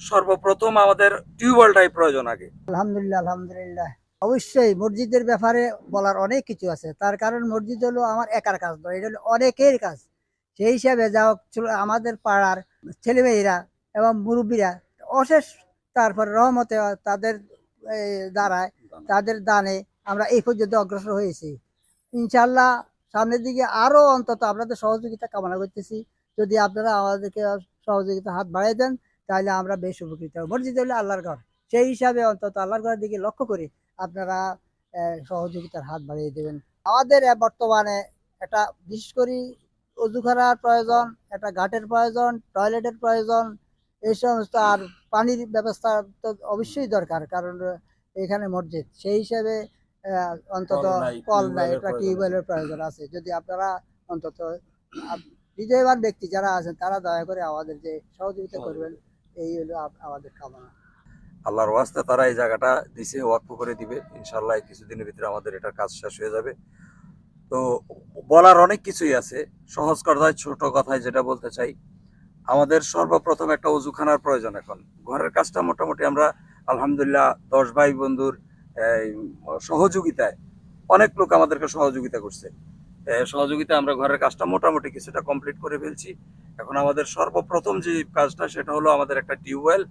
সর্বপ্রথম আমাদের টিউবওয়েলটাই প্রয়োজন আগে। আলহামদুলিল্লাহ আলহামদুলিল্লাহ। অবশ্যই মসজিদের ব্যাপারে বলার অনেক কিছু আছে। তার কারণ মসজিদ হলো আমার একার কাজ নয় এটা হলো অনেকের কাজ। সেই হিসাবে যা হোক আমাদের পাড়ার ছেলেমেয়েরা এবং মুরব্বীরা অশেষ তারপর রহমতে তাদের দ্বারায় তাদের দানে আমরা এই পর্যন্ত অগ্রসর হয়েছি। ইনশাল্লাহ সামনের দিকে আরও অন্তত আপনাদের সহযোগিতা কামনা করতেছি। যদি আপনারা আমাদেরকে সহযোগিতা হাত বাড়িয়ে দেন তাহলে আমরা বেশ উপকৃত হব। মসজিদ হলো আল্লাহর ঘর। সেই হিসাবে অন্তত আল্লাহর ঘরের দিকে লক্ষ্য করে আপনারা সহযোগিতার হাত বাড়িয়ে দেবেন। আমাদের বর্তমানে একটা বিশেষ করে অজু করার প্রয়োজন একটা ঘাটের প্রয়োজন টয়লেটের প্রয়োজন এই সমস্ত আর পানির ব্যবস্থা তো অবশ্যই দরকার কারণ এখানে মসজিদ। সেই হিসাবে অন্তত কল নাই, টিউবওয়েলের একটা প্রয়োজন টিউবওয়েলের প্রয়োজন আছে। যদি আপনারা অন্তত হৃদয়বান ব্যক্তি যারা আছেন তারা দয়া করে আমাদের যে সহযোগিতা করবেন এই হলো আমাদের কামনা। আল্লাহর ওয়াস্তে তারা এই জায়গাটা দিছে, ওয়াকফ করে দিবে। ইনশাল্লাহ কিছুদিনের ভিতরে আমাদের এটার কাজ শেষ হয়ে যাবে। তো বলার অনেক কিছুই আছে। সহজ কথায়, ছোট কথায় যেটা বলতে চাই, আমাদের সর্বপ্রথম একটা অজুখানার প্রয়োজন এখন। ঘরের কাজটা মোটামুটি আমরা, আলহামদুলিল্লাহ, দশ ভাই বন্ধুর সহযোগিতায় অনেক লোক আমাদেরকে সহযোগিতা করছে। এ, সহযোগিতায় আমরা ঘরের কাজটা মোটামুটি কিছুটা কমপ্লিট করে ফেলছি। এখন আমাদের সর্বপ্রথম যে কাজটা সেটা হলো আমাদের একটা টিউবওয়েল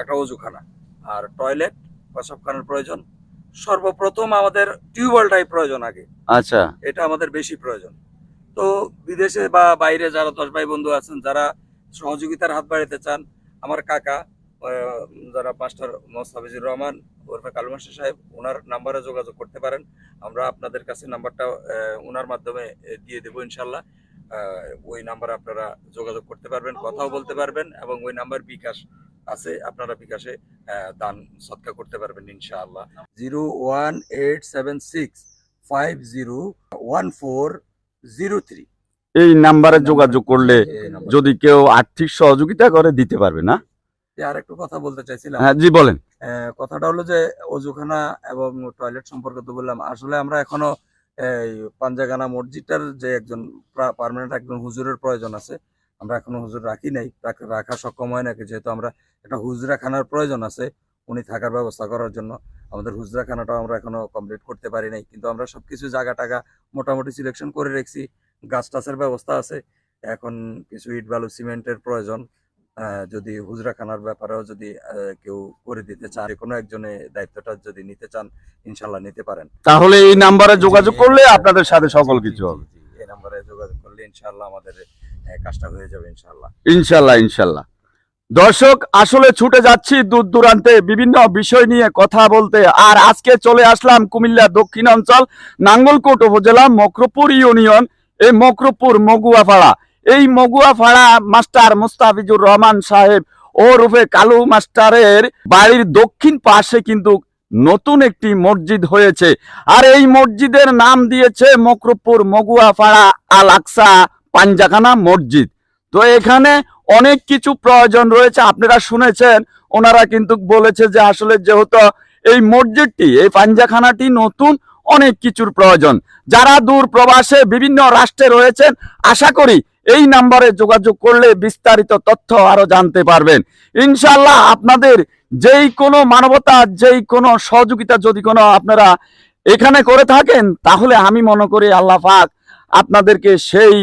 একটা অজুখানা। আর টয়লেট প্রসাবখানার প্রয়োজন। সর্বপ্রথম আমাদের টিউবওয়েলটাই প্রয়োজন আগে। আচ্ছা। এটা আমাদের বেশি প্রয়োজন। তো বিদেশে বা বাইরে যারা দশ ভাই বন্ধু আছেন যারা সহযোগিতার হাত বাড়াতে চান আমার কাকা যারা মাস্টার মোস্তাফিজুর রহমান ওরফে কালু মাস্টার সাহেব ওনার নাম্বারে যোগাযোগ করতে পারেন। আমরা আপনাদের কাছে নাম্বারটা ওনার মাধ্যমে দিয়ে দেবো ইনশাল্লাহ ওই নাম্বারে আপনারা যোগাযোগ করতে পারবেন কথাও বলতে পারবেন এবং ওই নাম্বার বিকাশ আছে আপনারা বিকাশে দান সৎকার করতে পারবেন ইনশাআল্লাহ। Zero one eight seven six five zero one four zero three. এই নাম্বারে যোগাযোগ করলে যদি কেউ আর্থিক সহযোগিতা করে দিতে পারবে না? আর একটু কথা বলতে চাইছিলাম। হ্যাঁ জি বলেন। কথাটা হলো যে অজুখানা এবং টয়লেট সম্পর্কে তো বললাম। আসলে আমরা এখনও এই পাঞ্জাগানা মসজিদটার যে একজন পার্মানেন্ট একজন হুজুরের প্রয়োজন আছে আমরা এখনও হুজুর রাখি নাই। রাখা সক্ষম হয় নাকি? যেহেতু আমরা একটা হুজরাখানার প্রয়োজন আছে উনি থাকার ব্যবস্থা করার জন্য। আমাদের হুজরাখানাটাও আমরা এখনও কমপ্লিট করতে পারি নাই। কিন্তু আমরা সবকিছু জায়গা টাগা মোটামুটি সিলেকশন করে রেখেছি। গাছ টাছের ব্যবস্থা আছে। এখন কিছু ইট বালু সিমেন্টের প্রয়োজন। যদি হুজরাখানার ব্যাপারেও যদি কেউ করে দিতে চান কোনো একজনে দায়িত্বটা যদি নিতে চান ইনশাল্লাহ নিতে পারেন। তাহলে এই নাম্বারে যোগাযোগ করলে আপনাদের সাথে সকল কিছু হবে। এই নাম্বারে যোগাযোগ করলে ইনশাল্লাহ আমাদের কাজটা হয়ে যাবে ইনশাল্লাহ ইনশাল্লাহ ইনশাল্লাহ দর্শক আসলে ছুটে যাচ্ছি দূর দূরান্তে বিভিন্ন বিষয় নিয়ে কথা বলতে। আর আজকে চলে আসলাম কুমিল্লা দক্ষিণ অঞ্চল নাঙ্গলকোট উপজেলা মকরপুর ইউনিয়ন এই মকরপুর মগুয়াপাড়া। এই মগুয়াপাড়া মাস্টার মুস্তাফিজুর রহমান সাহেব ও রূপে কালু মাস্টারের বাড়ির দক্ষিণ পাশে কিন্তু নতুন একটি মসজিদ হয়েছে। আর এই মসজিদের নাম দিয়েছে মকরপুর মগুয়াপাড়া আল আকসা পাঞ্জাখানা মসজিদ। তো এখানে অনেক কিছু প্রয়োজন রয়েছে, আপনারা শুনেছেন, ওনারা কিন্তু বলেছে যে আসলে যেহেতু এই মসজিদটি, এই পাঞ্জাখানাটি নতুন, অনেক কিছুর প্রয়োজন। যারা দূর প্রবাসে বিভিন্ন রাষ্ট্রে রয়েছেন, আশা করি এই নাম্বারে যোগাযোগ করলে বিস্তারিত তথ্য আরও জানতে পারবেন। ইনশাল্লাহ আপনাদের যেই কোনো মানবতা, যেই কোনো সহযোগিতা যদি কোনো আপনারা এখানে করে থাকেন, তাহলে আমি মনে করি আল্লাহ পাক আপনাদেরকে সেই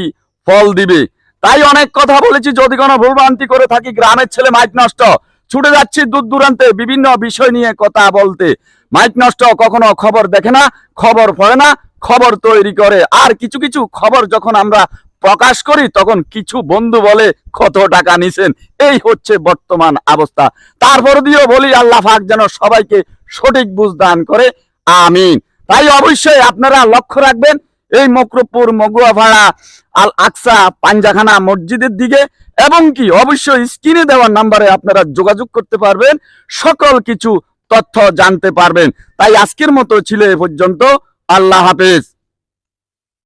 ফল দিবে। তাই অনেক কথা বলেছি, যদি কোনো ভুলভ্রান্তি করে থাকি, গ্রামের ছেলে মাইক নষ্ট, ছুটে যাচ্ছি দূর দূরান্তে বিভিন্ন বিষয় নিয়ে কথা বলতে। মাইক নষ্ট কখনো খবর দেখে না, খবর পড়ে না, খবর তৈরি করে। আর কিছু কিছু খবর যখন আমরা প্রকাশ করি, তখন কিছু বন্ধু বলে, কত টাকা নিছেন? এই হচ্ছে বর্তমান অবস্থা। তারপর দিয়েও বলি, আল্লাহ পাক যেন সবাইকে সঠিক বুঝ দান করে। আমিন। তাই অবশ্যই আপনারা লক্ষ্য রাখবেন, এই মকরপুর মগুয়াভাড়া আল আকসা পাঞ্জাখানা মসজিদের দিকে, এবং কি, অবশ্যই স্ক্রিনে দেওয়ার নাম্বারে আপনারা যোগাযোগ করতে পারবেন, সকল কিছু তথ্য জানতে পারবেন। তাই আজকের মতো ছিল এ পর্যন্ত। আল্লাহ হাফেজ।